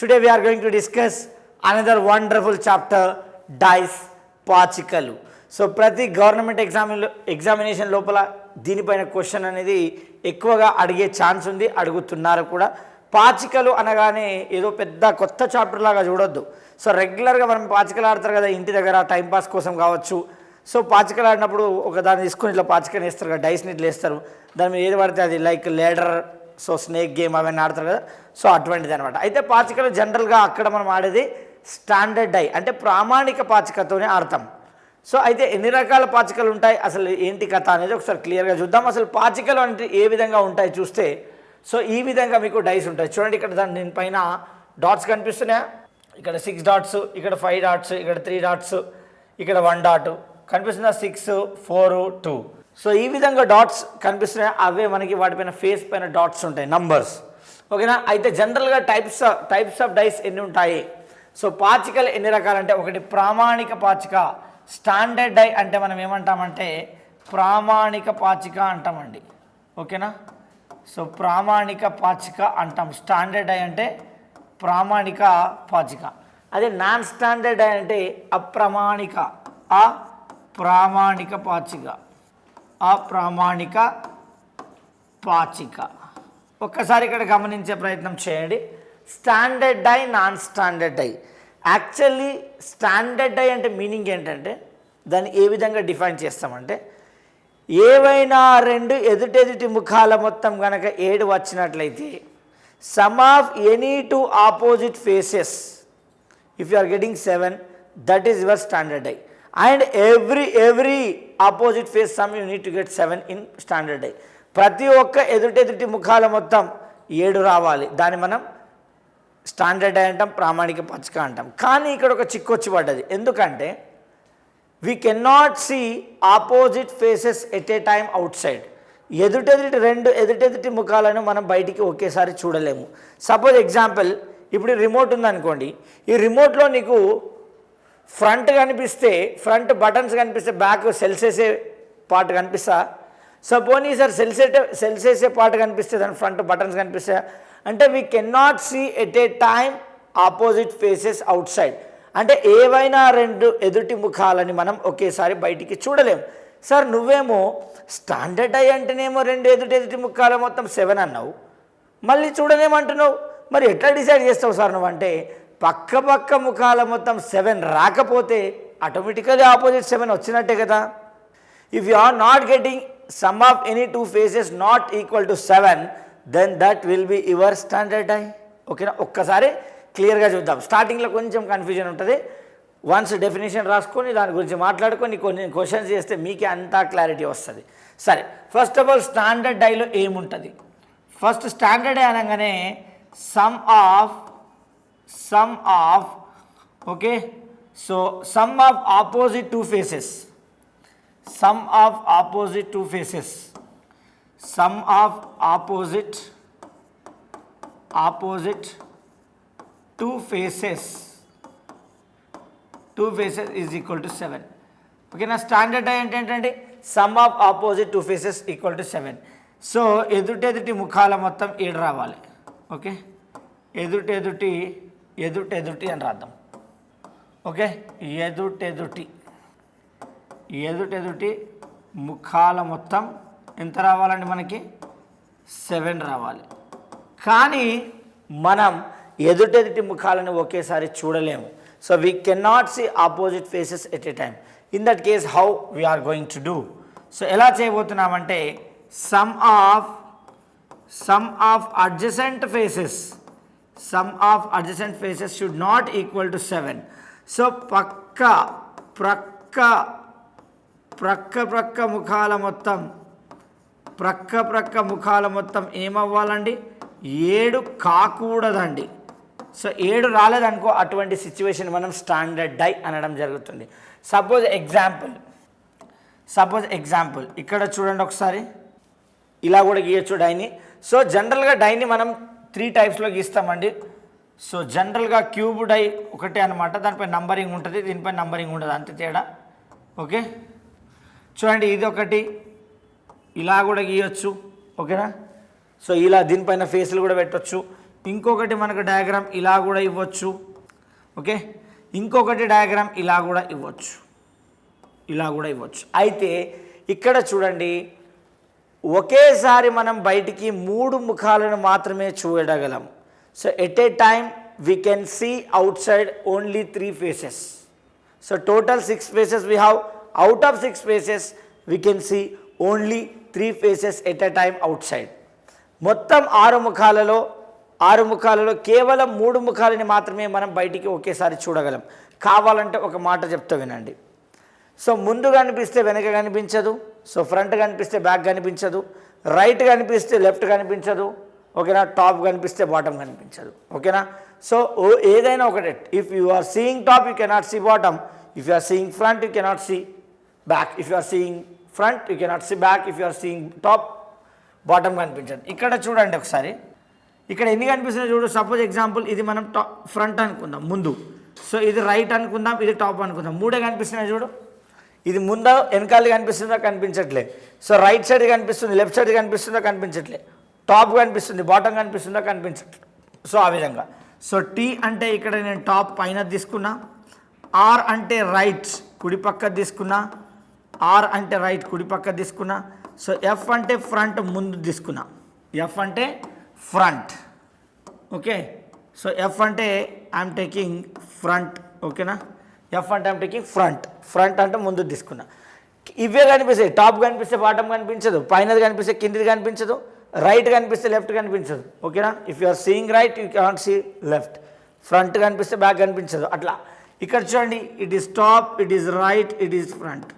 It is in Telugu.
Today we are going to discuss another wonderful chapter, dice పాచికలు సో ప్రతి గవర్నమెంట్ ఎగ్జామ్ ఎగ్జామినేషన్ లోపల దీనిపైన క్వశ్చన్ అనేది ఎక్కువగా అడిగే ఛాన్స్ ఉంది అడుగుతున్నారు కూడా. పాచికలు అనగానే ఏదో పెద్ద కొత్త చాప్టర్ లాగా చూడొద్దు. సో రెగ్యులర్గా మనం పాచికలు ఆడతారు కదా ఇంటి దగ్గర టైంపాస్ కోసం కావచ్చు. సో పాచికలు ఆడినప్పుడు ఒక దాన్ని తీసుకొని ఇట్లా పాచికని వేస్తారు కదా డైస్ని ఇట్లా వేస్తారు. దాని మీద ఏది పడితే అది like ladder so snake game అవన్నీ ఆడతారు కదా. సో అటువంటిది అనమాట అయితే పాచికలు జనరల్గా అక్కడ మనం ఆడేది స్టాండర్డ్ డై అంటే ప్రామాణిక పాచికతోనే ఆడతాం. సో అయితే ఎన్ని రకాల పాచికలు ఉంటాయి? అసలు ఏంటి కథ అనేది ఒకసారి క్లియర్గా చూద్దాం. అసలు పాచికలు అంటే ఏ విధంగా ఉంటాయి చూస్తే సో ఈ విధంగా మీకు డైస్ ఉంటాయి. చూడండి ఇక్కడ దాని పైన డాట్స్ కనిపిస్తున్నాయా? ఇక్కడ సిక్స్ డాట్స్ ఇక్కడ ఫైవ్ డాట్స్ ఇక్కడ త్రీ డాట్స్ ఇక్కడ వన్ డాట్ కనిపిస్తుందా? సిక్స్ ఫోర్ టూ సో ఈ విధంగా డాట్స్ కనిపిస్తున్నాయి. అవే మనకి వాటిపైన ఫేస్ పైన డాట్స్ ఉంటాయి నంబర్స్ ఓకేనా? అయితే జనరల్గా టైప్స్ టైప్స్ ఆఫ్ డైస్ ఎన్ని ఉంటాయి? సో పాచికలు ఎన్ని రకాలంటే ఒకటి ప్రామాణిక పాచిక స్టాండర్డ్ డై అంటే మనం ఏమంటామంటే ప్రామాణిక పాచిక అంటామండి. ఓకేనా? సో ప్రామాణిక పాచిక అంటాం. స్టాండర్డ్ డై అంటే ప్రామాణిక పాచిక. అదే నాన్ స్టాండర్డ్ డై అంటే అప్రమాణిక అప్రామాణిక పాచిక. అప్రామాణిక పాచిక. ఒక్కసారి ఇక్కడ గమనించే ప్రయత్నం చేయండి. Standard die non standard die actually standard die అంటే మీనింగ్ ఏంటంటే దాన్ని ఏ విధంగా డిఫైన్ చేస్తామంటే ఏవైనా రెండు ఎదుటెదుటి ముఖాల మొత్తం కనుక ఏడు వచ్చినట్లయితే sum of any two opposite faces if you are getting seven that is your standard. Die and every every opposite face sum you need to get seven in standard die ప్రతి ఒక్క ఎదుటెదుటి ముఖాల మొత్తం ఏడు రావాలి. దాన్ని మనం స్టాండర్డ్ డై అంటాం ప్రామాణిక పచ్చక అంటాం. కానీ ఇక్కడ ఒక చిక్కు వచ్చి పడ్డది. ఎందుకంటే we not see opposite faces at a time outside ఎదుటెదుటి రెండు ఎదుటెదుటి ముఖాలను మనం బయటికి ఒకేసారి చూడలేము. సపోజ్ ఎగ్జాంపుల్ ఇప్పుడు రిమోట్ ఉందనుకోండి. ఈ రిమోట్లో నీకు ఫ్రంట్ కనిపిస్తే ఫ్రంట్ బటన్స్ కనిపిస్తే బ్యాక్ సెల్స్ వేసే పార్ట్ కనిపిస్తా. సో పోనీ సార్ సెల్స్ సెల్స్ వేసే పార్ట్ కనిపిస్తే దాని ఫ్రంట్ బటన్స్ కనిపిస్తా. అంటే we not see at a time opposite faces outside అంటే ఏవైనా రెండు ఎదుటి ముఖాలని మనం ఒకేసారి బయటికి చూడలేం. సార్ నువ్వేమో స్టాండర్డ్ అయ్యి అంటేనేమో రెండు ఎదుటి ఎదుటి ముఖాలు మొత్తం సెవెన్ అన్నావు. మళ్ళీ చూడలేమంటున్నావు. మరి ఎట్లా డిసైడ్ చేస్తావు సార్ నువ్వు అంటే పక్క పక్క ముఖాల మొత్తం సెవెన్ రాకపోతే ఆటోమేటిక్గా ఆపోజిట్ సెవెన్ వచ్చినట్టే కదా. If you are not getting sum of any two faces not equal to seven then that will be your standard I ఓకేనా ఒక్కసారి క్లియర్గా చూద్దాం. స్టార్టింగ్లో కొంచెం కన్ఫ్యూజన్ ఉంటుంది. వన్స్ డెఫినేషన్ రాసుకొని దాని గురించి మాట్లాడుకొని కొన్ని క్వశ్చన్స్ చేస్తే మీకే అంతా క్లారిటీ వస్తుంది. సరే ఫస్ట్ ఆఫ్ ఆల్ స్టాండర్డ్ డైలో ఏముంటుంది? ఫస్ట్ స్టాండర్డ్ అనగానే sum of sum of okay so sum of opposite two faces sum of opposite two faces sum of opposite opposite two faces two faces is equal to seven ఓకేనా స్టాండర్డ్ ఏంటంటే sum of opposite two faces equal to seven so ఎదుటెదుటి ముఖాల మొత్తం ఏడు రావాలి. ఓకే ఎదుటెదుటి ఎదుటెదుటి అని రాద్దాం. ఓకే? ఎదుటెదుటి. ఎదుటెదుటి ముఖాల మొత్తం ఎంత రావాలండి మనకి? సెవెన్ రావాలి. కానీ మనం ఎదుటెదుటి ముఖాలను ఒకేసారి చూడలేము. So we cannot see opposite faces at a time in that case how we are going to do so ఎలా చేయబోతున్నామంటే sum of sum of adjacent faces sum of adjacent faces should not equal to seven so పక్క ప్రక్క ప్రక్క ప్రక్క ముఖాల మొత్తం ప్రక్క ప్రక్క ముఖాల మొత్తం ఏమవ్వాలండి? ఏడు కాకూడదండి. సో ఏడు రాలేదనుకో అటువంటి సిచ్యువేషన్ మనం స్టాండర్డ్ డై అనడం జరుగుతుంది. సపోజ్ ఎగ్జాంపుల్ సపోజ్ ఎగ్జాంపుల్ ఇక్కడ చూడండి ఒకసారి. ఇలా కూడా గీయచ్చు డైని. సో జనరల్గా డైని మనం త్రీ టైప్స్లో గీస్తామండి సో జనరల్గా క్యూబ్ డై ఒకటే అనమాట దానిపై నంబరింగ్ ఉంటుంది దీనిపై నంబరింగ్ ఉండదు. అంతే తేడా. ఓకే? చూడండి ఇది ఒకటి. ఇలా కూడా గీయొచ్చు. ఓకేనా? సో ఇలా దీనిపైన ఫేస్లు కూడా పెట్టొచ్చు. ఇంకొకటి మనకు డయాగ్రామ్ ఇలా కూడా ఇవ్వచ్చు. ఓకే? ఇంకొకటి డయాగ్రామ్ ఇలా కూడా ఇవ్వచ్చు. ఇలా కూడా ఇవ్వచ్చు. అయితే ఇక్కడ చూడండి ఒకేసారి మనం బయటికి మూడు ముఖాలను మాత్రమే చూడగలం. So at a time we can see outside only three faces so total six faces we have out of six faces we can see only three faces at a time outside మొత్తం ఆరు ముఖాలలో ఆరు ముఖాలలో కేవలం మూడు ముఖాలని మాత్రమే మనం బయటికి ఒకేసారి చూడగలం. కావాలంటే ఒక మాట చెప్తా వినండి. సో ముందు కనిపిస్తే వెనక కనిపించదు సో ఫ్రంట్ కనిపిస్తే బ్యాక్ కనిపించదు రైట్ కనిపిస్తే లెఫ్ట్ కనిపించదు ఓకేనా? టాప్ కనిపిస్తే బాటమ్ కనిపించదు ఓకేనా? సో ఓ ఏదైనా ఒకటే if you are seeing top you cannot see bottom if you are seeing front you cannot see back if you are seeing front you cannot see back if you are seeing top bottom కనిపించదు. ఇక్కడ చూడండి ఒకసారి. ఇక్కడ ఎన్ని కనిపిస్తున్నాయి చూడు? సపోజ్ ఎగ్జాంపుల్ ఇది మనం టాప్ ఫ్రంట్ అనుకుందాం ముందు. సో ఇది రైట్ అనుకుందాం ఇది టాప్ అనుకుందాం. మూడే కనిపిస్తున్నాయి చూడు. ఇది ముందా వెనకాల కనిపిస్తుందా కనిపించట్లే. సో రైట్ సైడ్ కనిపిస్తుంది లెఫ్ట్ సైడ్ కనిపిస్తుందా కనిపించట్లే. టాప్ కనిపిస్తుంది బాటమ్ కనిపిస్తుందా కనిపించట్లే. సో ఆ విధంగా. సో టీ అంటే ఇక్కడ నేను టాప్ పైన తీసుకున్నా. ఆర్ అంటే రైట్ కుడి పక్క తీసుకున్నా. ఆర్ అంటే రైట్ కుడి పక్క తీసుకున్నా. సో ఎఫ్ అంటే ఫ్రంట్ ముందు తీసుకున్నా. ఎఫ్ అంటే ఫ్రంట్. ఓకే? సో ఎఫ్ అంటే ఐఎమ్ టేకింగ్ ఫ్రంట్. ఓకేనా? ఎఫ్ అంటే టేకింగ్ ఫ్రంట్ ఫ్రంట్ అంటే ముందు తీసుకున్నా. ఇవే కనిపిస్తాయి. టాప్ కనిపిస్తే బాటమ్ కనిపించదు. పైనది కనిపిస్తే కిందిది కనిపించదు. రైట్ కనిపిస్తే లెఫ్ట్ కనిపించదు. ఓకేనా? If you are seeing right you can't see left front కనిపిస్తే బ్యాక్ కనిపించదు. అట్లా. ఇక్కడ చూడండి. It is top it is right it is front